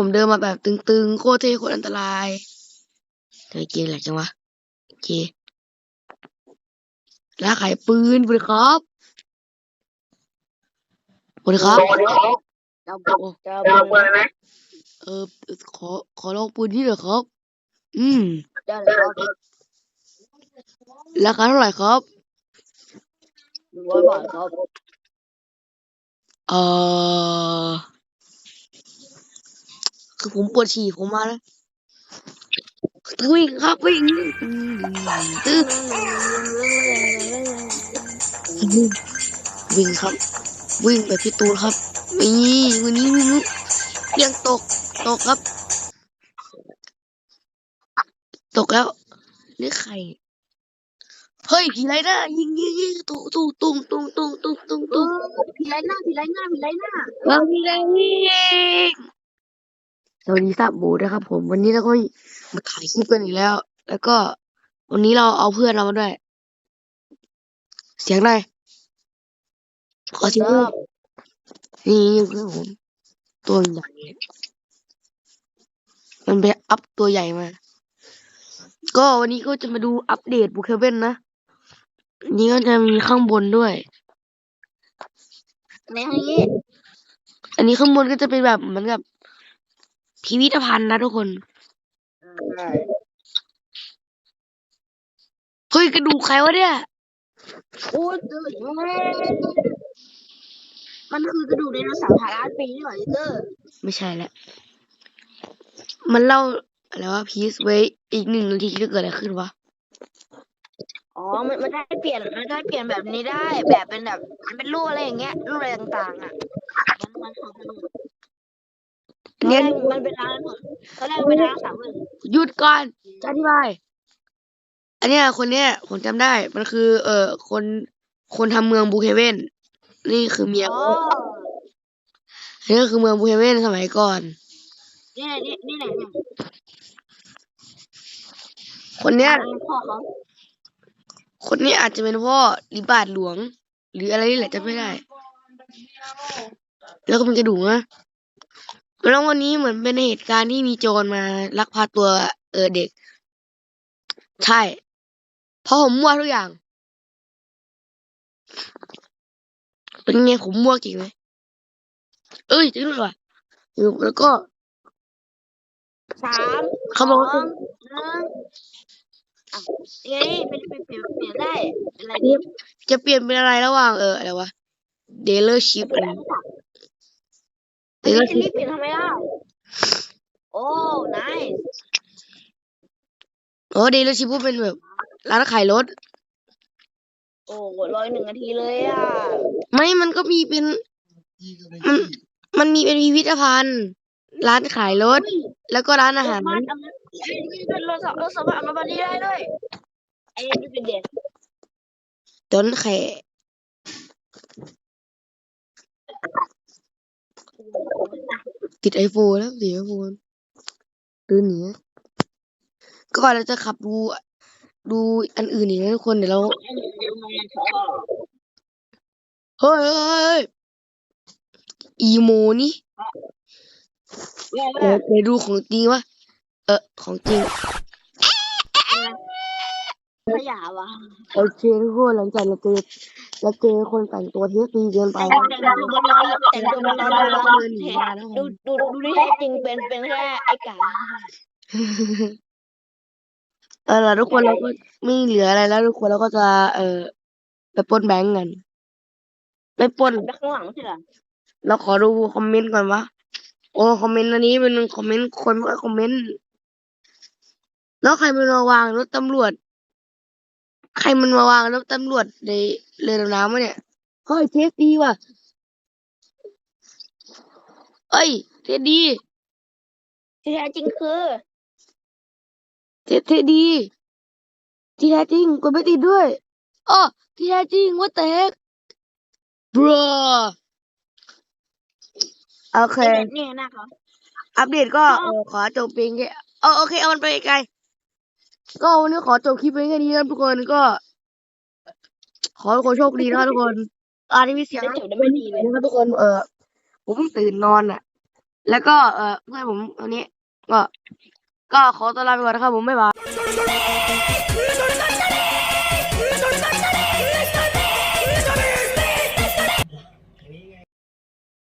ผมเดินมาแบบตึงๆ โคตรเท่โคตรอันตรายเฮ้ยเกมแหลกจังวะโอเคแล้วขายปืนสวัสดีครับสวัสดีครับจะโอ้จะจะเอาปืนไหมเออขอขอลองปืนนี่หน่อยครับ อืมจะเลยครับราคาเท่าไหร่ครับหนึ่งร้อยบาทครับ เออ คือผมปวดฉี่ผมมาแล้ววิ่งครับวิ่งอืมตื้อวิ่งครับ วิ่งแบบพี่ตูนครับนี่วันนี้วิ่งเปียงตกตกครับ ตกแล้วนี่ใครเฮ้ยผีไรหน้ายิงยิงยิงตุ้งตุ้งตุ้งตุ้งตุ้งตุ้งตุ้งเอตุ้งอผีไรหน้าผีไรหน้าผีไรหน้าวางผีไรยิง สวัสดีทราบบูนะครับ ผม วันนี้เราก็มาถ่ายคลิปกันอีกแล้ว แล้วก็ วันนี้เราเอาเพื่อนเรามาด้วย เสียงหน่อยขอเสียงหน่อยนี่เพื่อนผมตัวใหญ่เลยมันไปอัพตัวใหญ่มา ก็วันนี้ก็จะมาดูอัปเดตบุคเคเว่นนะอันนี้ก็จะมีข้างบนด้วยในทางนี้อันนี้ข้างบนก็จะเป็นแบบเหมือนกับ พิพิธภัณฑ์นะทุกคน ใช่เฮ้ยกระดูกใครวะเนี่ย โอ้ยเจอมันคือกระดูกไดโนเสาร์หาล้านปีนี่หว่าเตอร์ไม่ใช่แล้ว มันเล่าอะไรว่าพีซไว้อีกหนึ่งนาทีจะเกิดอะไรขึ้นวะ อ๋อ มันมันได้เปลี่ยน มันได้เปลี่ยนแบบนี้ได้ แบบเป็นแบบ มันเป็นรูปอะไรอย่างเงี้ยรูปอะไรต่างๆอะ มันมันของกระดูกตอน เนี่แรยกมันเป็นร้านตอนแรกมันเป็นร้านสามหมื่นหยุดก่อนจะอธิบาย อันเนี้ยคนเนี้ยผมจำได้ มันคือ เอ่อคนคนทำเมืองบูเคเวนนี่คือเมียอ๋อเขาอันนี้ก็คือเมืองบูเคเวนสมัยก่อน นี่ไหนนี่นี่ไหนเนี่ยคนเนี้ย พ่อเขาคนนี้อาจจะเป็นพ่อหรือบาทหลวง หรืออะไรนี่แหละจำไม่ได้ แล้วก็เป็นกระดูกนะ แล้ววันนี้เหมือนเป็นเหตุการณ์ที่มีโจรมาลักพาตัวเออเด็ก ใช่เพราะผมมั่วทุกอย่าง เป็นไงผมมั่วจริงไหมเอ้ยจริงด้วยว่ะแล้วก็สามเขาบอกว่าสงหนึ่งอะยังไงเป็นเป็นเปลี่ยนเปลี่ยนได้เป็นอะไรอันดีนี้จะเปลี่ยนเป็นอะไรระหว่างเอออะไรวะเดลเลอร์ชิพเป็นอะไร อะไรสัก เด อั นลเลอนี้ร์จะชิรีพบเปลี่ยนทำไมล่ะโอ้นายโอ้เดลเลอร์ชิพเป็นแบบร้านขายรถ โอ้ร้อยหนึ่งนาทีเลยอะ ไม่มันก็มีเป็น มันมันมีเป็นพิพิธภัณฑ์ ร้านขายรถอุ้ยแล้วก็ร้านอาหารรถบัสเอามาไอ้นี่เป็นรถสรถสามารถเอามาบันนี้ได้ด้วยไอ้นี่เป็นเด็กต้นแข ติดไอโฟนแล้วติดไอโฟนตื่นหนีนะก็เราจะขับดู ดูอันอื่นอีกนะทุกคนเดี๋ยวเราไอ้นี่เป็นมาชอบเฮ้ยเฮ้ยเฮ้ยอีโมนี่แม่เดี๋ยวไปดูของจริงวะเออของจริง ขยะวะโอเคทุกคนหลังจากเราเจอเราเจอคนแต่งตัวเท่ตีเกินไปแต่งตัวมันร้อนแต่งตัวมันร้อนร้อนเดินหนีมาแล้วดูดูดูที่แท้จริงเป็นเป็นแค่ไอ้กาเออแล้วทุกคนเราก็ไม่เหลืออะไรแล้วทุกคนเราก็จะ เออไปปล้นแบงก์กันไม่ปล้นไปข้างหลังใช่ไหมเราขอดูคอมเมนต์ก่อนวะโอ้คอมเมนต์อันนี้เป็นคอมเมนต์คนไม่ค่อยคอมเมนต์แล้วใครมันมาวางรถตำรวจ ใครมันมาวางรถตำรวจในเรือดำน้ำวะเนี่ยเฮ้ยเทสดีว่ะเอ้ย เทสดีที่แท้จริงคือเทสเทสดี ที่แท้จริงกดไม่ติดด้วยอ๋อที่แท้จริงว่าแต่ bro โอเคไอ้แบบเนี่ยนะเขาอัปเดตก็เออขอจบเพียงแค่เออโอเค เอามันไปไกลๆ ก็วันนี้ขอจบคลิปไว้แค่นี้นะทุกคนก็ ขอให้ทุกคนโชคดีนะครับทุกคนอาที่มีเสียงจะจบไม่ดีเลยนะครับทุกคนเออผมตื่นนอนอะ แล้วก็เออเพื่อนผมคนนี้ ก็ ก็ขอตัวลาไปก่อนนะครับผมบ๊ายบาย